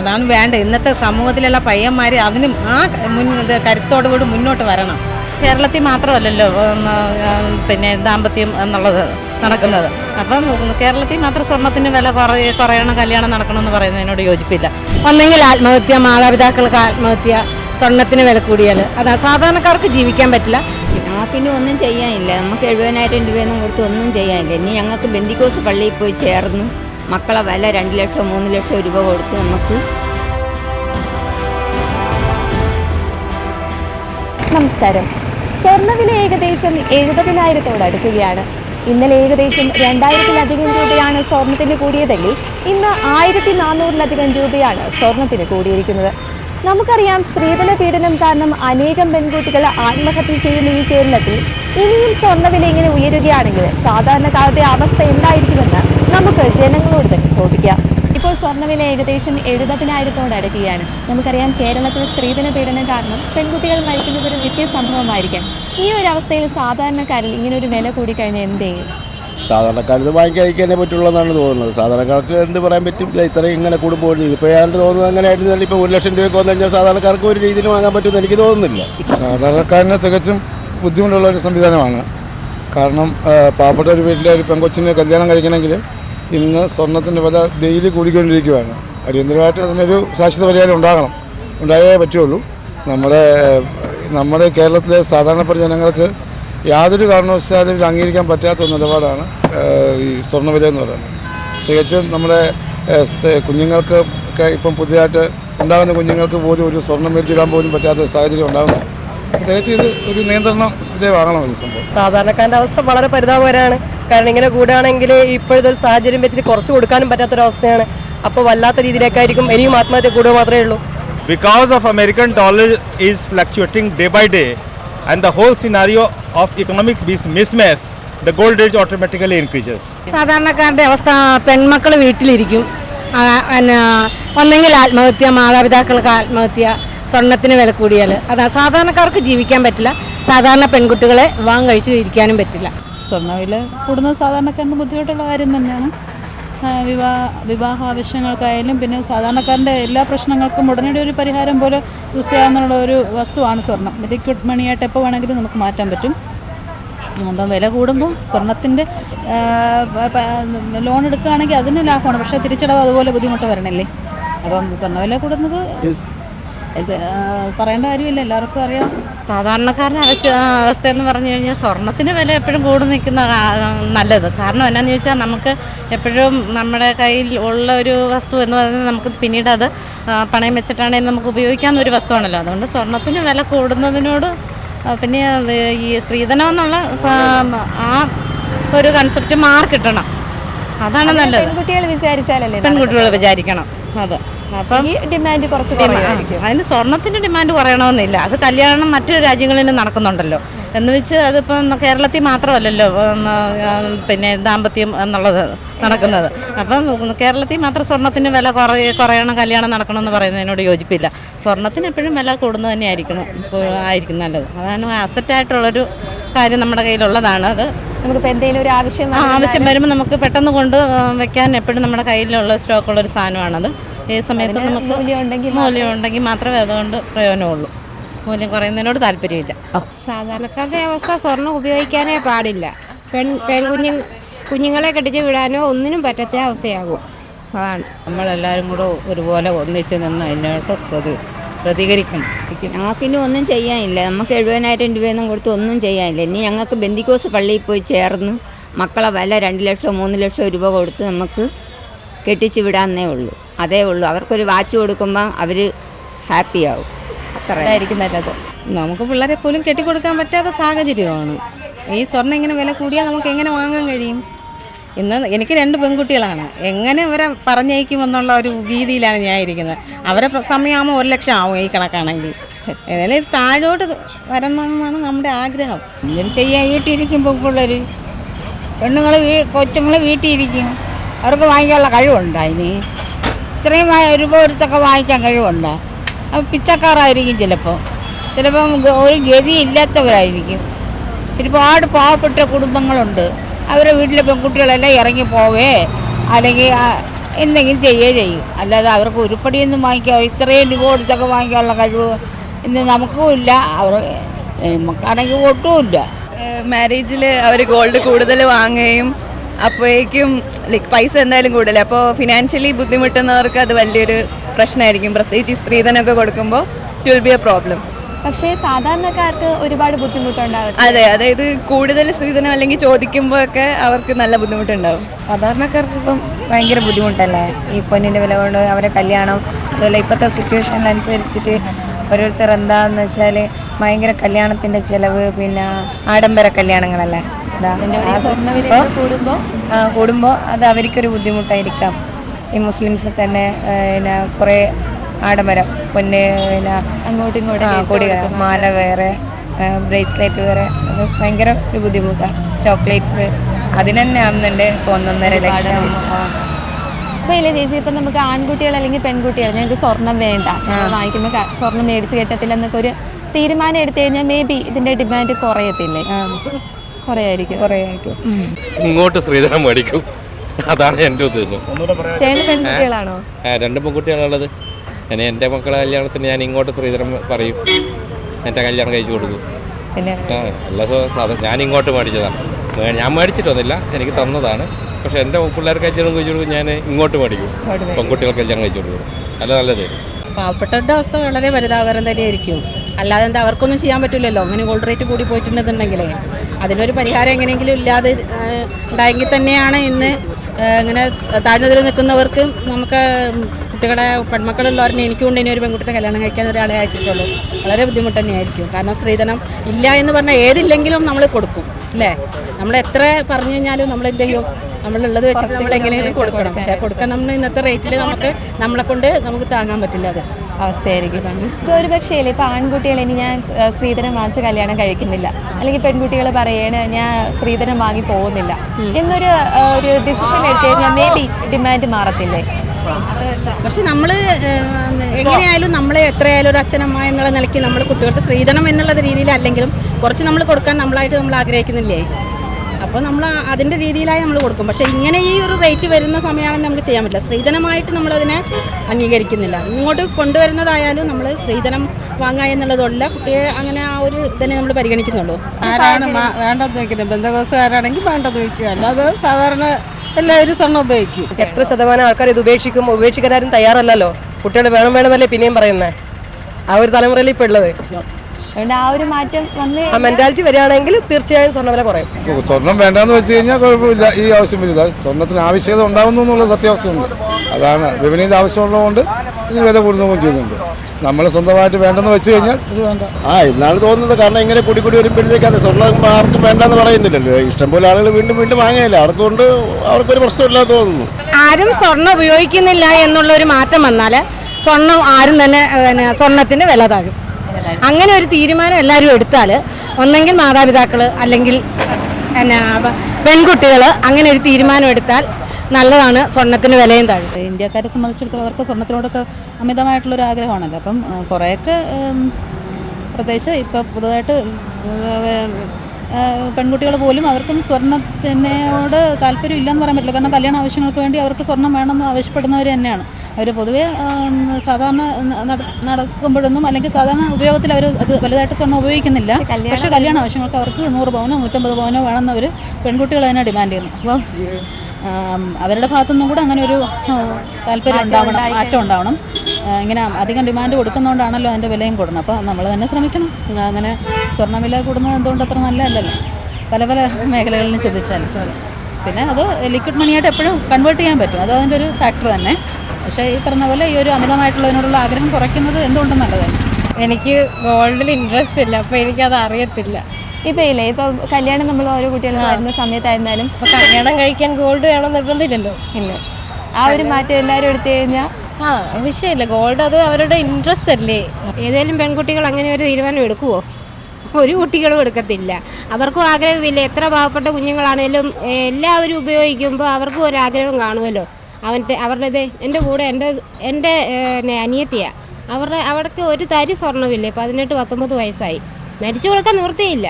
അതാണ് വേണ്ട ഇന്നത്തെ സമൂഹത്തിലുള്ള പയ്യന്മാർ അതിനും ആ മുൻ കരുത്തോടുകൂടി മുന്നോട്ട് വരണം. കേരളത്തിൽ മാത്രമല്ലല്ലോ പിന്നെ ദാമ്പത്യം എന്നുള്ളത് നടക്കുന്നത്. അപ്പം കേരളത്തിൽ മാത്രം സ്വർണത്തിന് വില കുറയ കുറയണം കല്യാണം നടക്കണമെന്ന് പറയുന്നതിനോട് യോജിപ്പില്ല. ഒന്നെങ്കിൽ ആത്മഹത്യ മാതാപിതാക്കൾക്ക് ആത്മഹത്യ സ്വർണത്തിന് വില കൂടിയാൽ. അതാ സാധാരണക്കാർക്ക് ജീവിക്കാൻ പറ്റില്ല. ആ പിന്നെ ഒന്നും ചെയ്യാനില്ല. നമുക്ക് എഴുപതിനായിരം രൂപയൊന്നും കൊടുത്ത് ഒന്നും ചെയ്യാനില്ല. ഇനി ഞങ്ങൾക്ക് ബന്ദിക്കോസ് പള്ളിയിൽ പോയി ചേർന്ന് മക്കളെ വില രണ്ട് ലക്ഷം മൂന്ന് ലക്ഷം രൂപ കൊടുത്ത് നമുക്ക് നമസ്കാരം. സ്വർണവില ഏകദേശം എഴുപതിനായിരത്തോട് അടുക്കുകയാണ്. ഇന്നലെ ഏകദേശം രണ്ടായിരത്തിലധികം രൂപയാണ് സ്വർണത്തിന് കൂടിയതെങ്കിൽ ഇന്ന് ആയിരത്തി നാനൂറിലധികം രൂപയാണ് സ്വർണത്തിന് കൂടിയിരിക്കുന്നത്. നമുക്കറിയാം സ്ത്രീധന പീഡനം കാരണം അനേകം പെൺകുട്ടികൾ ആത്മഹത്യ ചെയ്യുന്ന ഈ കേരളത്തിൽ. ഇനിയും സ്വർണവില ഇങ്ങനെ ഉയരുകയാണെങ്കിൽ സാധാരണക്കാരുടെ അവസ്ഥ എന്തായിരിക്കുമെന്ന് നമുക്ക് ജനങ്ങളോട് തന്നെ ചോദിക്കാം. ഇപ്പോൾ സ്വർണവില ഏകദേശം എഴുപതിനായിരത്തോട് അടുക്കുകയാണ്. നമുക്കറിയാം കേരളത്തിൽ സ്ത്രീധന പീഡനം കാരണം പെൺകുട്ടികൾ മരിക്കുന്നത് ഒരു നിത്യ സംഭവമായിരിക്കാം. ഈ ഒരു അവസ്ഥയിൽ സാധാരണക്കാരിൽ ഇങ്ങനെ ഒരു വില കൂടിക്കഴിഞ്ഞാൽ എന്ത് ചെയ്യും? സാധാരണക്കാരത് വാങ്ങിക്കാതിരിക്കാനേ പറ്റുള്ളൂ എന്നാണ് തോന്നുന്നത്. സാധാരണക്കാർക്ക് എന്ത് പറയാൻ പറ്റും? ഇത്രയും ഇങ്ങനെ കൂടുമ്പോൾ ഇപ്പോൾ ഏതാണ്ട് തോന്നുന്നത് അങ്ങനെ ആയിരുന്നാലും ഇപ്പോൾ ഒരു ലക്ഷം രൂപയ്ക്ക് വന്നു കഴിഞ്ഞാൽ സാധാരണക്കാർക്ക് ഒരു രീതിയിൽ വാങ്ങാൻ പറ്റുമെന്ന് എനിക്ക് തോന്നുന്നില്ല. സാധാരണക്കാരനെ തികച്ചും ബുദ്ധിമുട്ടുള്ള ഒരു സംവിധാനമാണ്. കാരണം പാവപ്പെട്ട ഒരു വീട്ടിലെ ഒരു പെൺകൊച്ചിന് കല്യാണം കഴിക്കണമെങ്കിൽ ഇന്ന് സ്വർണത്തിന്റെ വില ഡെയിലി കൂടിക്കൊണ്ടിരിക്കുകയാണ്. അടിയന്തരമായിട്ട് അതിനൊരു ശാശ്വത പരിഹാരം ഉണ്ടാകണം. ഉണ്ടായേ പറ്റുള്ളൂ. നമ്മുടെ നമ്മുടെ കേരളത്തിലെ സാധാരണപ്പെട്ട ജനങ്ങൾക്ക് യാതൊരു കാരണവശാലും ഇത് അംഗീകരിക്കാൻ പറ്റാത്ത ഒരു നിലപാടാണ് ഈ സ്വർണവില എന്ന് പറയുന്നത്. തികച്ചും നമ്മുടെ കുഞ്ഞുങ്ങൾക്ക് ഇപ്പം പുതിയതായിട്ട് ഉണ്ടാകുന്ന കുഞ്ഞുങ്ങൾക്ക് പോലും ഒരു സ്വർണം മേടിച്ചിടാൻ പോലും പറ്റാത്ത സാഹചര്യം ഉണ്ടാകുന്നു. ഇത് ഒരു നിയന്ത്രണം വിധേയമാകണം ഈ സംഭവം. സാധാരണക്കാരന്റെ അവസ്ഥ വളരെ പരിതാപകരമാണ്. കാരണം ഇങ്ങനെ കൂടുകയാണെങ്കിൽ ഇപ്പോഴത്തെ ഒരു സാഹചര്യം വെച്ചിട്ട് കുറച്ച് കൊടുക്കാനും പറ്റാത്തൊരവസ്ഥയാണ്. അപ്പോൾ വല്ലാത്ത രീതിയിലേക്കായിരിക്കും ഇനിയും ആത്മഹത്യ കൂടുക മാത്രമേ ഉള്ളൂ. Because of American dollar is fluctuating day by day and the whole scenario of economic mis- mismatch, the gold rate automatically increases. സാധാരണക്കാരുടെ അവസ്ഥ പെൺമക്കൾ വീട്ടിലിരിക്കും. ഒന്നെങ്കിൽ ആത്മഹത്യ മാതാപിതാക്കൾക്ക് ആത്മഹത്യ സ്വർണത്തിന് വില കൂടിയാൽ അതാ സാധാരണക്കാർക്ക് ജീവിക്കാൻ പറ്റില്ല. സാധാരണ പെൺകുട്ടികളെ വിവാഹം കഴിച്ച് ഇരിക്കാനും പറ്റില്ല. സ്വർണവില കൂടുന്നത് സാധാരണക്കാരന് ബുദ്ധിമുട്ടുള്ള കാര്യം തന്നെയാണ്. വിവാഹ വിവാഹ ആവശ്യങ്ങൾക്കായാലും പിന്നെ സാധാരണക്കാരന്റെ എല്ലാ പ്രശ്നങ്ങൾക്കും ഉടനടി ഒരു പരിഹാരം പോലെ യൂസ് ചെയ്യാമെന്നുള്ള ഒരു വസ്തുവാണ് സ്വർണം. ലിക്വിഡ് മണിയായിട്ട് എപ്പോൾ വേണമെങ്കിലും നമുക്ക് മാറ്റാൻ പറ്റും. അപ്പം വില കൂടുമ്പോൾ സ്വർണത്തിന്റെ ലോൺ എടുക്കുകയാണെങ്കിൽ അതിന് ലാഭമാണ്. പക്ഷേ തിരിച്ചടവ് അതുപോലെ ബുദ്ധിമുട്ട് വരണില്ലേ? അപ്പം സ്വർണവില കൂടുന്നത് ഇത്, പറയേണ്ട കാര്യമില്ല. എല്ലാവർക്കും അറിയാം. സാധാരണക്കാരന്റെ അവസ്ഥ അവസ്ഥ എന്ന് പറഞ്ഞു കഴിഞ്ഞാൽ സ്വർണത്തിന് വില എപ്പോഴും കൂടി നിൽക്കുന്ന നല്ലത്. കാരണം എന്നാന്ന് ചോദിച്ചാൽ നമുക്ക് എപ്പോഴും നമ്മുടെ കയ്യിൽ ഉള്ള ഒരു വസ്തു എന്ന് പറഞ്ഞാൽ നമുക്ക് പിന്നീട് അത് പണയം വെച്ചിട്ടാണെങ്കിൽ നമുക്ക് ഉപയോഗിക്കാവുന്ന ഒരു വസ്തുവാണല്ലോ. അതുകൊണ്ട് സ്വർണത്തിന് വില കൂടുന്നതിനോട് പിന്നെ ഈ സ്ത്രീധനം എന്നുള്ള ആ, ആ ഒരു കൺസെപ്റ്റ് മാർക്കിട്ടണം അതാണ് നല്ലത്. പെൺകുട്ടികൾ വിചാരിച്ചാലല്ലേ പെൺകുട്ടികൾ വിചാരിക്കണം. അത്. അപ്പം ഈ ഡിമാൻഡ് കുറച്ച് കുറവായിരിക്കും അതിന് സ്വർണത്തിന്റെ ഡിമാൻഡ് കുറയണമെന്നില്ല. അത് കല്യാണം മറ്റു രാജ്യങ്ങളിൽ നടക്കുന്നുണ്ടല്ലോ. എന്ന് വെച്ച് അതിപ്പം കേരളത്തിൽ മാത്രമല്ലല്ലോ പിന്നെ ദാമ്പത്യം എന്നുള്ളത് നടക്കുന്നത്. അപ്പം കേരളത്തിൽ മാത്രം സ്വർണത്തിന് വില കുറയ കുറയണം കല്യാണം നടക്കണം എന്ന് പറയുന്നതിനോട് യോജിപ്പില്ല. സ്വർണത്തിന് എപ്പോഴും വില കൂടുന്നത് തന്നെയായിരിക്കണം. ഇപ്പോൾ ആയിരിക്കും നല്ലത്. അതാണ് അസറ്റായിട്ടുള്ളൊരു കാര്യം നമ്മുടെ കയ്യിലുള്ളതാണ്. അത് നമുക്കിപ്പോൾ എന്തെങ്കിലും ഒരു ആവശ്യം ആവശ്യം വരുമ്പോൾ നമുക്ക് പെട്ടെന്ന് കൊണ്ട് വെക്കാൻ എപ്പോഴും നമ്മുടെ കയ്യിലുള്ള സ്റ്റോക്കുള്ള ഒരു സാധനമാണത്. ഈ സമയത്ത് നമുക്ക് മൂല്യം ഉണ്ടെങ്കിൽ മൂല്യം ഉണ്ടെങ്കിൽ മാത്രമേ അതുകൊണ്ട് പ്രയോജനമുള്ളൂ. മൂല്യം കുറയുന്നതിനോട് താല്പര്യമില്ല. സാധാരണക്കാരുടെ അവസ്ഥ സ്വർണം ഉപയോഗിക്കാനേ പാടില്ല. പെൺ പെൺകുഞ്ഞു കുഞ്ഞുങ്ങളെ കെട്ടിച്ച് വിടാനോ ഒന്നിനും പറ്റാത്ത അവസ്ഥയാകും. അതാണ്. നമ്മളെല്ലാവരും കൂടെ ഒരുപോലെ ഒന്നിച്ച് നിന്ന് അതിനോട്ട് പ്രതി പ്രതികരിക്കണം. ഞങ്ങൾക്കിനി ഒന്നും ചെയ്യാനില്ല. നമുക്ക് എഴുപതിനായിരം രൂപയൊന്നും കൊടുത്ത് ഒന്നും ചെയ്യാനില്ല. ഇനി ഞങ്ങൾക്ക് ബന്ദിക്കോസ് പള്ളിയിൽ പോയി ചേർന്ന് മക്കളെ വില രണ്ട് ലക്ഷം മൂന്ന് ലക്ഷം രൂപ കൊടുത്ത് നമുക്ക് കെട്ടിച്ച് വിടാന്നേ ഉള്ളൂ. അതേ ഉള്ളൂ. അവർക്കൊരു വാച്ച് കൊടുക്കുമ്പോൾ അവർ ഹാപ്പി ആവും അത്രയായിരിക്കും നല്ലത്. നമുക്ക് പിള്ളേരെ പോലും കെട്ടിക്കൊടുക്കാൻ പറ്റാത്ത സാഹചര്യമാണ്. ഈ സ്വർണം ഇങ്ങനെ വില കൂടിയാൽ നമുക്ക് എങ്ങനെ വാങ്ങാൻ കഴിയും? ഇന്ന് എനിക്ക് രണ്ട് പെൺകുട്ടികളാണ്. എങ്ങനെ അവരെ പറഞ്ഞയക്കുമെന്നുള്ള ഒരു രീതിയിലാണ് ഞാൻ ഇരിക്കുന്നത് അവരെ സമയമാകുമ്പോൾ ഒരു ലക്ഷം ആവും ഈ കണക്കാണെങ്കിൽ. ഏതായാലും ഇത് താഴോട്ട് വരണമെന്നാണ് നമ്മുടെ ആഗ്രഹം. എന്തിനും ചെയ്യാൻ വീട്ടിലിരിക്കും പിള്ളേർ പെണ്ണുങ്ങൾ കൊച്ചുങ്ങൾ വീട്ടിലിരിക്കും. അവർക്ക് വാങ്ങിക്കാനുള്ള കഴിവുണ്ടോ അതിന്? ഇത്രയും രൂപ കൊടുത്തൊക്കെ വാങ്ങിക്കാൻ കഴിവുണ്ടോ? അപ്പോൾ പിച്ചക്കാരായിരിക്കും ചിലപ്പോൾ ചിലപ്പം ഒരു ഗതി ഇല്ലാത്തവരായിരിക്കും. ഒരുപാട് പാവപ്പെട്ട കുടുംബങ്ങളുണ്ട്. അവരുടെ വീട്ടിലെ പെൺകുട്ടികളെല്ലാം ഇറങ്ങി പോവേ അല്ലെങ്കിൽ എന്തെങ്കിലും ചെയ്യേ ചെയ്യും. അല്ലാതെ അവർക്ക് ഉരുപ്പടിയൊന്നും വാങ്ങിക്കാൻ ഇത്രയും രൂപ കൊടുത്തൊക്കെ വാങ്ങിക്കാനുള്ള കഴിവ് ഇന്ന് നമുക്കും ഇല്ല. അവർ നമുക്കാണെങ്കിൽ ഒട്ടുമില്ല മാരേജിൽ അവർ ഗോൾഡ് കൂടുതൽ വാങ്ങുകയും അപ്പോഴേക്കും ലൈക്ക് പൈസ എന്തായാലും കൂടുതൽ അപ്പോൾ ഫിനാൻഷ്യലി ബുദ്ധിമുട്ടുന്നവർക്ക് അത് വലിയൊരു പ്രശ്നമായിരിക്കും. പ്രത്യേകിച്ച് ഈ സ്ത്രീധനമൊക്കെ കൊടുക്കുമ്പോൾ it will be a problem പക്ഷേ സാധാരണക്കാർക്ക് ഒരുപാട് ബുദ്ധിമുട്ടുണ്ടാവും അതെ അതായത് കൂടുതൽ സ്ത്രീധനം അല്ലെങ്കിൽ ചോദിക്കുമ്പോൾ ഒക്കെ അവർക്ക് നല്ല ബുദ്ധിമുട്ടുണ്ടാവും. സാധാരണക്കാർക്ക് ഇപ്പം ഭയങ്കര ബുദ്ധിമുട്ടല്ലേ? ഈ പൊന്നിന്റെ വില കൊണ്ട് അവരെ കല്യാണം അതുപോലെ ഇപ്പോഴത്തെ സിറ്റുവേഷനിലനുസരിച്ചിട്ട് ഓരോരുത്തർ എന്താണെന്ന് വെച്ചാൽ ഭയങ്കര കല്യാണത്തിന്റെ ചിലവ് പിന്നെ ആഡംബര കല്യാണങ്ങളല്ലേ? കൂടുമ്പോൾ അത് അവർക്കൊരു ബുദ്ധിമുട്ടായിരിക്കാം. ഈ മുസ്ലിംസ് തന്നെ പിന്നെ കുറേ ആഡംബരം പൊന്ന് പിന്നെ അങ്ങോട്ടും ഇങ്ങോട്ടും കൂടി മാല വേറെ ബ്രേസ്ലെറ്റ് വേറെ അത് ഭയങ്കര ഒരു ബുദ്ധിമുട്ടാണ് ചോക്ലേറ്റ്സ് അതിനന്നെ ആവുന്നുണ്ട് ഒന്നൊന്നര ലക്ഷം. ഇപ്പൊ ഇല്ല ചേച്ചി ഇപ്പൊ നമുക്ക് ആൺകുട്ടികൾ അല്ലെങ്കിൽ പെൺകുട്ടികൾ ഞങ്ങൾക്ക് സ്വർണം വേണ്ട. വാങ്ങിക്കുമ്പോൾ സ്വർണം മേടിച്ച് കെട്ടത്തില്ല എന്നൊക്കെ ഒരു തീരുമാനം എടുത്തു കഴിഞ്ഞാൽ മേ ബി ഇതിന്റെ ഡിമാൻഡ് കുറയത്തില്ലേ? കുറയായിരിക്കും. കുറേ ആയിരിക്കും ഇങ്ങോട്ട് ശ്രീധരം മേടിക്കും. അതാണ് എന്റെ ഉദ്ദേശം. ചേട്ടൻ പെൺകുട്ടികളാണോ രണ്ട് പെൺകുട്ടികളുള്ളത് ഇനി എന്റെ മക്കളെ കല്യാണത്തിന് ഞാൻ ഇങ്ങോട്ട് ശ്രീധരം പറയും. എന്റെ കല്യാണം കഴിച്ചു കൊടുക്കും. എല്ലാ സാധനം ഞാൻ ഇങ്ങോട്ട് മേടിച്ചതാണ്. ഞാൻ മേടിച്ചിട്ടൊന്നുമില്ല. എനിക്ക് തന്നതാണ്. പക്ഷെ എന്റെ പിള്ളേർക്ക് കല്യാണം കഴിച്ചു കൊടുക്കും ഞാൻ ഇങ്ങോട്ട് മേടിക്കും. പെൺകുട്ടികൾക്ക് കല്യാണം കഴിച്ചു കൊടുക്കും. അല്ല നല്ലത്. പാവപ്പെട്ടവരുടെ അവസ്ഥ വളരെ പരിതാപകരം തന്നെയായിരിക്കും. അല്ലാതെ എന്താ അവർക്കൊന്നും ചെയ്യാൻ പറ്റില്ലല്ലോ. അങ്ങനെ ഗോൾഡ് റേറ്റ് കൂടി പോയിട്ടുണ്ടെന്നുണ്ടെങ്കിലേ. അതിനൊരു പരിഹാരം എങ്ങനെയെങ്കിലും ഇല്ലാതെ ഉണ്ടായെങ്കിൽ തന്നെയാണ് ഇന്ന് ഇങ്ങനെ താഴ്ന്നതിൽ നിൽക്കുന്നവർക്ക് നമുക്ക് കുട്ടികളെ പെൺമക്കളുള്ളവരെ കൊണ്ട് ഇനി ഒരു പെൺകുട്ടിയുടെ കല്യാണം കഴിക്കാൻ ഒരാളെ അയച്ചിട്ടുള്ളൂ. വളരെ ബുദ്ധിമുട്ട് തന്നെയായിരിക്കും. കാരണം സ്ത്രീധനം ഇല്ല എന്ന് പറഞ്ഞാൽ ഏതില്ലെങ്കിലും നമ്മൾ കൊടുക്കും. അല്ലേ? നമ്മൾ എത്ര പറഞ്ഞു കഴിഞ്ഞാലും നമ്മൾ എന്ത് ചെയ്യും? നമ്മളുള്ളത് വെച്ചിട്ട് നമ്മൾ എങ്ങനെയെങ്കിലും കൊടുക്കണം. പക്ഷേ കൊടുക്കാൻ നമ്മൾ ഇന്നത്തെ റേറ്റിൽ നമുക്ക് നമ്മളെ കൊണ്ട് നമുക്ക് താങ്ങാൻ പറ്റില്ല അത്. അവസ്ഥയായിരിക്കും. ഇപ്പോൾ ഒരു പക്ഷേ ഇപ്പോൾ ആൺകുട്ടികളെ ഇനി ഞാൻ സ്ത്രീധനം വാങ്ങിച്ച് കല്യാണം കഴിക്കുന്നില്ല. അല്ലെങ്കിൽ പെൺകുട്ടികൾ പറയണ ഞാൻ സ്ത്രീധനം വാങ്ങി പോകുന്നില്ല. എന്നൊരു ഒരു ഡിസിഷൻ എടുത്തു കഴിഞ്ഞാൽ മേ ബി ഡിമാൻഡ് മാറത്തില്ലേ? പക്ഷെ നമ്മൾ എങ്ങനെയായാലും നമ്മൾ എത്രയായാലും ഒരു അച്ഛനമ്മ എന്നുള്ള നിലയ്ക്ക് നമ്മൾ കുട്ടികൾക്ക് സ്ത്രീധനം എന്നുള്ള രീതിയിലല്ലെങ്കിലും കുറച്ച് നമ്മൾ കൊടുക്കാൻ നമ്മളായിട്ട് നമ്മൾ ആഗ്രഹിക്കുന്നില്ലേ? അപ്പോൾ നമ്മൾ അതിന്റെ രീതിയിലായി നമ്മൾ കൊടുക്കും. പക്ഷേ ഇങ്ങനെ ഈ ഒരു റേറ്റ് വരുന്ന സമയമാണെന്ന് നമുക്ക് ചെയ്യാൻ പറ്റില്ല. സ്ത്രീധനമായിട്ട് നമ്മളതിനെ അംഗീകരിക്കുന്നില്ല. ഇങ്ങോട്ട് കൊണ്ടുവരുന്നതായാലും നമ്മൾ സ്ത്രീധനം വാങ്ങുക എന്നുള്ളതല്ല കുട്ടിയെ അങ്ങനെ ആ ഒരു ഇതിനെ നമ്മൾ പരിഗണിക്കുന്നുള്ളൂ. ആരാണ് വേണ്ടത് വേണ്ടെന്ന് വയ്ക്കുന്നത് ബന്ധുക്കോസുകാരാണെങ്കിൽ വേണ്ടെന്ന് വയ്ക്കുക അല്ലാതെ സാധാരണ എല്ലാവരും സ്വർണം ഉപയോഗിക്കും. എത്ര ശതമാനം ആൾക്കാർ ഇത് ഉപേക്ഷിക്കും? ഉപേക്ഷിക്കാനും തയ്യാറല്ലല്ലോ. കുട്ടികൾ വേണം വേണമെന്നല്ലേ പിന്നെയും പറയുന്നത് ആ ഒരു തലമുറയിൽ ഇപ്പോൾ ഉള്ളത്. അതുകൊണ്ട് ആ ഒരു മാറ്റം വന്ന് ആ മെന്റാലിറ്റി വരികയാണെങ്കിൽ തീർച്ചയായും സ്വർണവില കുറയും. സ്വർണം വേണ്ടെന്ന് വെച്ച് കഴിഞ്ഞാൽ കുഴപ്പമില്ല. ഈ ആവശ്യമില്ല സ്വർണത്തിന് ആവശ്യകത ഉണ്ടാവുന്നു എന്നുള്ള സത്യാവസ്ഥയുണ്ട്. അതാണ് വിപണിയിൽ ആവശ്യമുള്ളതുകൊണ്ട് ഇതിന് വില കൂടുന്നതും ചെയ്യുന്നുണ്ട്. നമ്മൾ സ്വന്തമായിട്ട് വേണ്ടെന്ന് വെച്ച് കഴിഞ്ഞാൽ ഇത് വേണ്ട. ആ എന്നാണ് തോന്നുന്നത്. കാരണം ഇങ്ങനെ കൂടി കൂടി വരുമ്പോഴത്തേക്ക് അത് സ്വർണം ആർക്കും വേണ്ടെന്ന് പറയുന്നില്ലല്ലോ. ഇഷ്ടംപോലെ ആളുകൾ വീണ്ടും വീണ്ടും വാങ്ങുകയില്ല. അവർക്കൊണ്ട് അവർക്കൊരു പ്രശ്നമില്ലാതെ തോന്നുന്നു. ആരും സ്വർണം ഉപയോഗിക്കുന്നില്ല എന്നുള്ള ഒരു മാറ്റം വന്നാൽ സ്വർണം ആരും തന്നെ പിന്നെ സ്വർണത്തിന് വില താഴും. അങ്ങനെ ഒരു തീരുമാനം എല്ലാവരും എടുത്താൽ ഒന്നെങ്കിൽ മാതാപിതാക്കൾ അല്ലെങ്കിൽ എന്നാ പെൺകുട്ടികൾ അങ്ങനെ ഒരു തീരുമാനം എടുത്താൽ നല്ലതാണ്. സ്വർണത്തിന് വിലയും താഴ്ന്നത് ഇന്ത്യക്കാരെ സംബന്ധിച്ചിടത്തോളം അവർക്ക് സ്വർണത്തിനോടൊക്കെ അമിതമായിട്ടുള്ളൊരു ആഗ്രഹമാണല്ലോ. അപ്പം കുറേയൊക്കെ പ്രത്യേകിച്ച് ഇപ്പോൾ പുതുതായിട്ട് പെൺകുട്ടികൾ പോലും അവർക്കും സ്വർണത്തിനോട് താല്പര്യം ഇല്ലെന്ന് പറയാൻ പറ്റില്ല. കാരണം കല്യാണ ആവശ്യങ്ങൾക്ക് വേണ്ടി അവർക്ക് സ്വർണം വേണമെന്ന് ആവശ്യപ്പെടുന്നവർ തന്നെയാണ്. അവർ പൊതുവേ സാധാരണ നട- നടക്കുമ്പോഴൊന്നും അല്ലെങ്കിൽ സാധാരണ ഉപയോഗത്തിൽ അവർ അത് വലുതായിട്ട് സ്വർണം ഉപയോഗിക്കുന്നില്ല. പക്ഷേ കല്യാണ ആവശ്യങ്ങൾക്ക് അവർക്ക് നൂറ് പവനോ നൂറ്റമ്പത് പവനോ വേണമെന്ന് അവർ പെൺകുട്ടികൾ തന്നെ ഡിമാൻഡ് ചെയ്യുന്നു. അപ്പം അവരുടെ ഭാഗത്തുനിന്നും കൂടെ അങ്ങനെ ഒരു താല്പര്യം ഉണ്ടാവണം മാറ്റം ഉണ്ടാവണം. ഇങ്ങനെ അധികം ഡിമാൻഡ് കൊടുക്കുന്നതുകൊണ്ടാണല്ലോ അതിന്റെ വിലയും കൂടുന്നത്. അപ്പോൾ നമ്മൾ തന്നെ ശ്രമിക്കണം. അങ്ങനെ അങ്ങനെ സ്വർണവില കൂടുന്നത് എന്തുകൊണ്ട് അത്ര നല്ലതല്ലല്ലോ. പല പല മേഖലകളിലും ചിന്തിച്ചാൽ പിന്നെ അത് ലിക്വിഡ് മണിയായിട്ട് എപ്പോഴും കൺവേർട്ട് ചെയ്യാൻ പറ്റും. അത് അതിന്റെ ഒരു ഫാക്ടർ തന്നെ. പക്ഷേ ഈ പറഞ്ഞ പോലെ ഈ ഒരു അമിതമായിട്ടുള്ളതിനോടുള്ള ആഗ്രഹം കുറയ്ക്കുന്നത് എന്തുകൊണ്ടും നല്ലതാണ് എനിക്ക് ഗോൾഡിൽ ഇൻട്രസ്റ്റ് ഇല്ല. അപ്പോൾ എനിക്കത് അറിയത്തില്ല. ഇപ്പം ഇല്ലേ? ഇപ്പം കല്യാണം നമ്മൾ ഓരോ കുട്ടികൾ വരുന്ന സമയത്തായിരുന്നാലും കല്യാണം കഴിക്കാൻ ഗോൾഡ് വേണം നിർബന്ധമില്ലല്ലോ ഇല്ല. ആ ഒരു മാറ്റം എല്ലാവരും എടുത്തു കഴിഞ്ഞാൽ ആ വിഷയമില്ല. ഗോൾഡ് അത് അവരുടെ ഇൻട്രസ്റ്റ് അല്ലേ? ഏതെങ്കിലും പെൺകുട്ടികൾ അങ്ങനെ ഒരു തീരുമാനം എടുക്കുവോ? ഒരു കുട്ടികളും എടുക്കത്തില്ല. അവർക്കും ആഗ്രഹമില്ല. എത്ര പാവപ്പെട്ട കുഞ്ഞുങ്ങളാണേലും എല്ലാവരും ഉപയോഗിക്കുമ്പോൾ അവർക്കും ഒരു ആഗ്രഹം കാണുമല്ലോ അവന്റെ അവരുടെ എന്റെ കൂടെ എന്റെ എന്റെ അനിയത്തിയാണ് അവരുടെ അവർക്ക് ഒരു തരി സ്വർണമില്ലേ? പതിനെട്ട് പത്തൊമ്പത് വയസ്സായി. മരിച്ചു കൊടുക്കാൻ നിവൃത്തിയില്ല.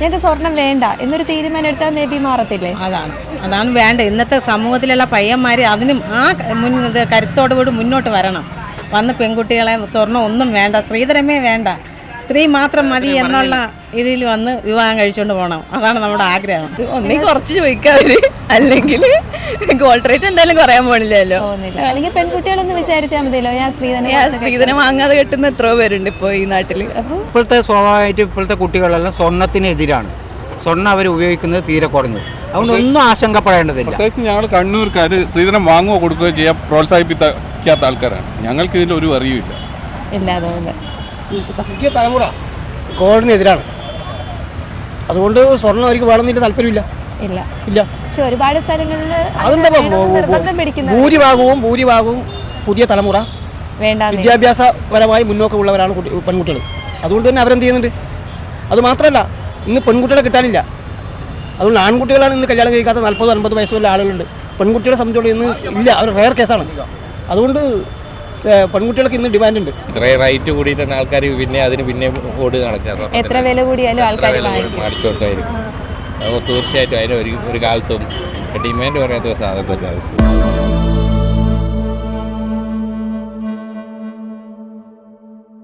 ഞങ്ങൾക്ക് സ്വർണം വേണ്ട എന്നൊരു തീരുമാനം എടുത്താൽ മേ ബി മാറത്തില്ലേ? അതാണ്. അതാണ് വേണ്ട ഇന്നത്തെ സമൂഹത്തിലുള്ള പയ്യന്മാർ അതിനും ആ മുൻ കരുത്തോടുകൂടി മുന്നോട്ട് വരണം. വന്ന് പെൺകുട്ടികളെ സ്വർണം ഒന്നും വേണ്ട സ്ത്രീധനമേ വേണ്ട. സ്ത്രീ മാത്രം മതി എന്നുള്ള ഇതിൽ വന്ന് വിവാഹം കഴിച്ചുകൊണ്ട് പോകണം അതാണ് നമ്മുടെ ആഗ്രഹം. ഒന്നീ കുറച്ച് ചോദിക്കാവര് അല്ലെങ്കിൽ ഗോൾഡ് റേറ്റ് എന്തായാലും കുറയാൻ പോണില്ലല്ലോ. അല്ലെങ്കിൽ പെൺകുട്ടികളൊന്ന് വിചാരിച്ചാൽ മതിയല്ലോ. ഞാൻ സ്ത്രീധനം ഞാൻ സ്ത്രീധനം വാങ്ങാതെ കിട്ടുന്ന എത്രയോ പേരുണ്ട് ഇപ്പോൾ ഈ നാട്ടിൽ അപ്പോൾ ഇപ്പോഴത്തെ സ്വാഭാവികമായിട്ട് ഇപ്പോഴത്തെ കുട്ടികളെല്ലാം സ്വർണത്തിനെതിരാണ്. സ്വർണം അവർ ഉപയോഗിക്കുന്നത് തീരെ കുറഞ്ഞു. അതുകൊണ്ട് ഒന്നും ആശങ്കപ്പെടേണ്ടതില്ല. പ്രത്യേകിച്ച് ഞങ്ങൾ കണ്ണൂർക്കാർ സ്ത്രീധനം വാങ്ങുകയോ കൊടുക്കുകയോ ചെയ്യാൻ പ്രോത്സാഹിപ്പിക്കാത്ത ആൾക്കാരാണ്. ഞങ്ങൾക്ക് ഇതിൽ ഒരു അറിവില്ല ഇല്ല അതുകൊണ്ട്. പുതിയ തലമുറ. ഗോൾഡിനെതിരാണ്. അതുകൊണ്ട് സ്വർണം അവർക്ക് വേണമെന്നില്ല താല്പര്യമില്ല. ഇല്ല. ഇല്ല. പക്ഷെ ഒരുപാട് സ്ഥലങ്ങളിൽ ഭൂരിഭാഗവും ഭൂരിഭാഗവും പുതിയ തലമുറ. വേണ്ട വിദ്യാഭ്യാസപരമായി മുന്നോക്കമുള്ളവരാണ് ഉള്ളവരാണ് പെൺകുട്ടികൾ. അതുകൊണ്ട് തന്നെ അവരെന്ത് ചെയ്യുന്നുണ്ട്? അത് മാത്രമല്ല ഇന്ന് പെൺകുട്ടികളെ കിട്ടാനില്ല. അതുകൊണ്ട് ആൺകുട്ടികളാണ് ഇന്ന് കല്യാണം കഴിക്കാത്ത നാൽപ്പത് അൻപത് വയസ്സുള്ള ആളുകളുണ്ട്. പെൺകുട്ടികളെ സംബന്ധിച്ചോളം ഇന്ന് ഇല്ല അവർ റെയർ കേസാണ് അതുകൊണ്ട് പെൺകുട്ടികൾക്ക് ഇന്ന് ഡിമാൻഡ് ഉണ്ട് ഇത്രയും റേറ്റ് കൂടിയിട്ടാണ് ആൾക്കാർ പിന്നെ അതിന് പിന്നെ ഓടി നടക്കുക. എത്ര വില കൂടിയാലും ആൾക്കാർ അപ്പോൾ തീർച്ചയായിട്ടും അതിന് ഒരു ഒരു കാലത്തും ഡിമാൻഡ് പറയാത്ത ഒരു സാധനം തന്നെ അത്